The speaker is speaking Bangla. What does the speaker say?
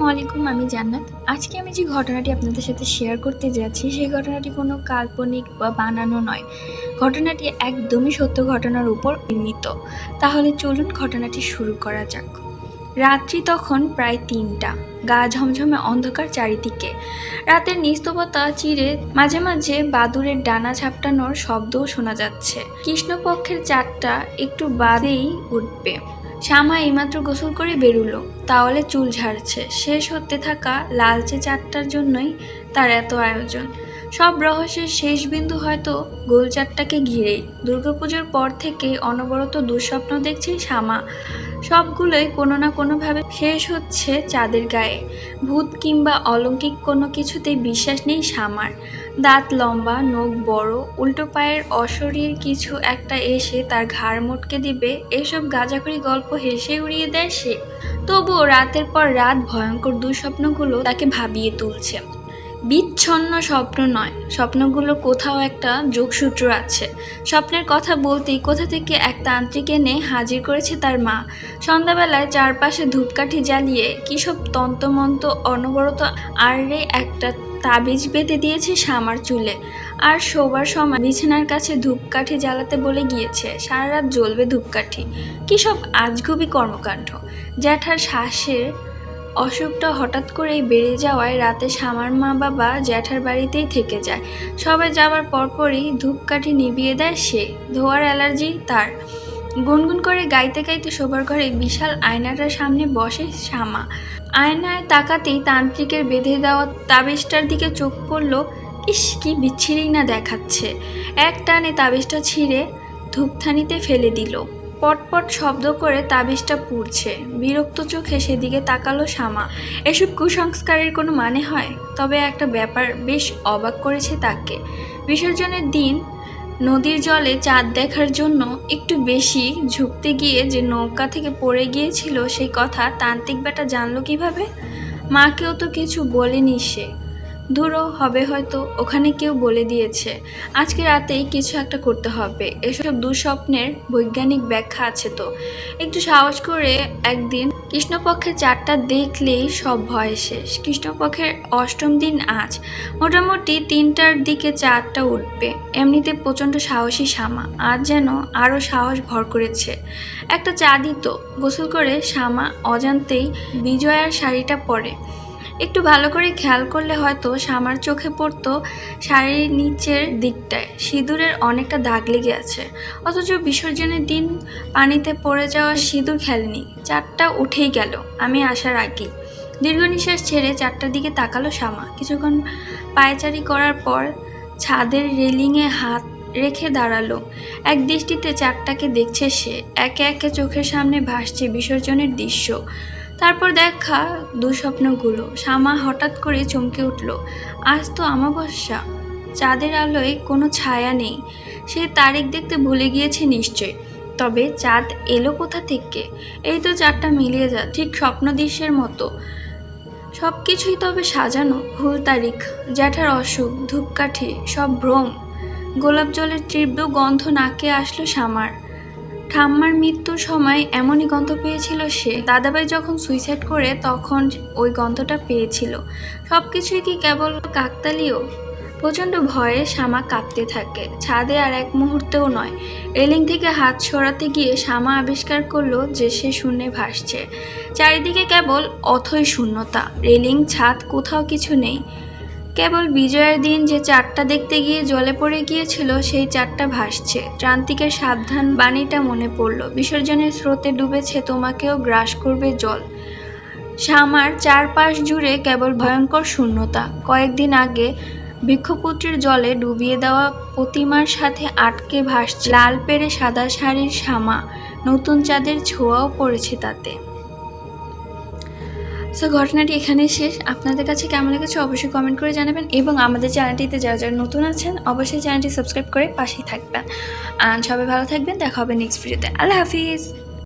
আসসালামু আলাইকুম, আমি জান্নাত। আজকে আমি যে ঘটনাটি আপনাদের সাথে শেয়ার করতে যাচ্ছি, সেই ঘটনাটি কোনো কাল্পনিক বা বানানো নয়। ঘটনাটি একদমই সত্য ঘটনার উপর নির্মিত। তাহলে চলুন ঘটনাটি শুরু করা যাক। রাত্রি তখন প্রায় তিনটা। গা ঝমঝমে অন্ধকার চারিদিকে। রাতের নিস্তবতা চিরে মাঝে মাঝে বাদুরের ডানা ঝাপটানোর শব্দও শোনা যাচ্ছে। কৃষ্ণপক্ষের চারটা একটু বাদেই উঠবে। শ্যামা এইমাত্র গোসল করে বেরুলো। তাহলে চুল ঝাড়ছে। শেষ হতে থাকা লালচে চারটার জন্যই তার এত আয়োজন। সব রহস্যের শেষ বিন্দু হয়তো গোল চারটাকে ঘিরেই। দুর্গাপুজোর পর থেকে অনবরত দুঃস্বপ্ন দেখছে শ্যামা। সবগুলোই কোনো না কোনোভাবে শেষ হচ্ছে চাঁদের গায়ে। ভূত কিংবা অলৌকিক কোনো কিছুতেই বিশ্বাস নেই সামার। দাঁত লম্বা, নখ বড়, উল্টো পায়ের অশরীর কিছু একটা এসে তার ঘাড় মোটকে দিবে। এসব গাঁজাখড়ি গল্প হেসে উড়িয়ে দেয় সে। তবুও রাতের পর রাত ভয়ঙ্কর দুঃস্বপ্নগুলো তাকে ভাবিয়ে তুলছে। বিচ্ছন্ন স্বপ্ন নয়। স্বপ্নগুলো কোথাও একটা যোগসূত্র আছে। স্বপ্নের কথা বলতেই কোথা থেকে এক তান্ত্রিক এনে হাজির করেছে তার মা। সন্ধ্যাবেলায় চারপাশে ধূপকাঠি জ্বালিয়ে কী সব তন্তমন্ত অনবরত আড়ে একটা তাবিজ বেঁধে দিয়েছে শ্যামার চুলে। আর শোবার সময় বিছানার কাছে ধূপকাঠি জ্বালাতে বলে গিয়েছে সারা রাত জ্বলবে ধূপকাঠি। কী সব আজগুবি কর্মকাণ্ড। জ্যাঠার শ্বাসের অসুখটা হঠাৎ করেই বেড়ে যাওয়ায় রাতে শ্যামার মা বাবা জ্যাঠার বাড়িতেই থেকে যায়। সবাই যাবার পরপরই ধূপকাঠি নিভিয়ে দেয় সে। ধোয়ার অ্যালার্জি তার। গুনগুন করে গাইতে গাইতে শোবার ঘরে বিশাল আয়নাটার সামনে বসে শ্যামা। আয়নায় তাকাতেই তান্ত্রিকের বেঁধে দেওয়া তাবিজটার দিকে চোখ পড়ল, ইস, কি বিচ্ছিরি না দেখাচ্ছে। এক টানে তাবিজটা ছিঁড়ে ধূপথানিতে ফেলে দিল। পটপট শব্দ করে তাবিজটা পুড়ছে। বিরক্ত চোখে সেদিকে তাকালো শ্যামা। এসব কুসংস্কারের কোনো মানে হয়? তবে একটা ব্যাপার বেশ অবাক করেছে তাকে। বিসর্জনের দিন নদীর জলে চাঁদ দেখার জন্য একটু বেশি ঝুঁকতে গিয়ে যে নৌকা থেকে পড়ে গিয়েছিল সেই কথা তান্ত্রিক বেটা জানলো কীভাবে? মাকেও তো কিছু বলেনি সে। ধুরো, হবে হয়তো, ওখানে কেউ বলে দিয়েছে। আজকে রাতেই কিছু একটা করতে হবে। এসব দুঃস্বপ্নের বৈজ্ঞানিক ব্যাখ্যা আছে তো। একটু সাহস করে একদিন কৃষ্ণপক্ষের চারটা দেখলেই সব ভয় শেষ। কৃষ্ণপক্ষের অষ্টম দিন আজ। মোটামুটি তিনটার দিকে চারটা উঠবে। এমনিতে প্রচণ্ড সাহসী শ্যামা। আজ যেন আরও সাহস ভর করেছে। একটা চা দিত গোসল করে শামা অজান্তেই বিজয়ার শাড়িটা পরে। একটু ভালো করে খেয়াল করলে হয়তো শ্যামার চোখে পড়তো শাড়ির নিচের দিকটায়। সিঁদুরের অনেকটা দাগ লেগে আছে। অথচ বিসর্জনের দিন পানিতে পড়ে যাওয়া সিঁদুর খেলেনি। চারটা উঠেই গেল, আমি আসার আগেই দীর্ঘ নিঃশ্বাস ছেড়ে চারটার দিকে তাকালো শ্যামা। কিছুক্ষণ পায়চারি করার পর ছাদের রেলিংয়ে হাত রেখে দাঁড়াল। এক দৃষ্টিতে চারটাকে দেখছে সে। একে একে চোখের সামনে ভাসছে বিসর্জনের দৃশ্য। তারপর দেখা দুঃস্বপ্নগুলো। শ্যামা হঠাৎ করে চমকে উঠল, আজ তো আমাবস্যা চাঁদের আলোয় কোনো ছায়া নেই। সে তারিখ দেখতে ভুলে গিয়েছে নিশ্চয় তবে চাঁদ এলো কোথা থেকে? এই তো চারটা মিলিয়ে যা, ঠিক স্বপ্ন দৃশ্যের মতো। সব কিছুই তবে সাজানো, ভুল তারিখ, জ্যাঠার অসুখ, ধূপকাঠি, সব ভ্রম। গোলাপ জলের তীব্র গন্ধ নাকে আসলো শ্যামার। ঠাম্মার মৃত্যুর সময় এমনই গন্ধ পেয়েছিল সে। দাদাভাই যখন সুইসাইড করে, তখন ওই গন্ধটা পেয়েছিল। সব কিছুই কি কেবল কাকতালীয়? প্রচণ্ড ভয়ে শ্যামা কাঁপতে থাকে। ছাদে আর এক মুহূর্তেও নয়। রেলিং থেকে হাত সরাতে গিয়ে শ্যামা আবিষ্কার করল যে সে শূন্যে ভাসছে। চারিদিকে কেবল অথই শূন্যতা। রেলিং, ছাদ, কোথাও কিছু নেই। কেবল বিজয়ের দিন যে চারটা দেখতে গিয়ে জলে পড়ে গিয়েছিল, সেই চারটা ভাসছে। ত্রান্তিকের সাবধান বাণীটা মনে পড়ল। বিসর্জনের স্রোতে ডুবেছে তোমাকেও গ্রাস করবে জল। শ্যামার চারপাশ জুড়ে কেবল ভয়ঙ্কর শূন্যতা। কয়েকদিন আগে বৃক্ষপুত্রের জলে ডুবিয়ে দেওয়া প্রতিমার সাথে আটকে ভাসছে লাল পেরে সাদা শাড়ির শ্যামা। নতুন চাঁদের ছোঁয়াও পড়েছে তাতে। সো ঘটনাটি এখানেই শেষ। আপনাদের কাছে কেমন লেগেছে অবশ্যই কমেন্ট করে জানাবেন এবং আমাদের চ্যানেলটিতে যারা যারা নতুন আছেন, অবশ্যই চ্যানেলটি সাবস্ক্রাইব করে পাশেই থাকবেন। আর সবাই ভালো থাকবেন। দেখা হবে নেক্সট ভিডিওতে আল্লাহ হাফিজ।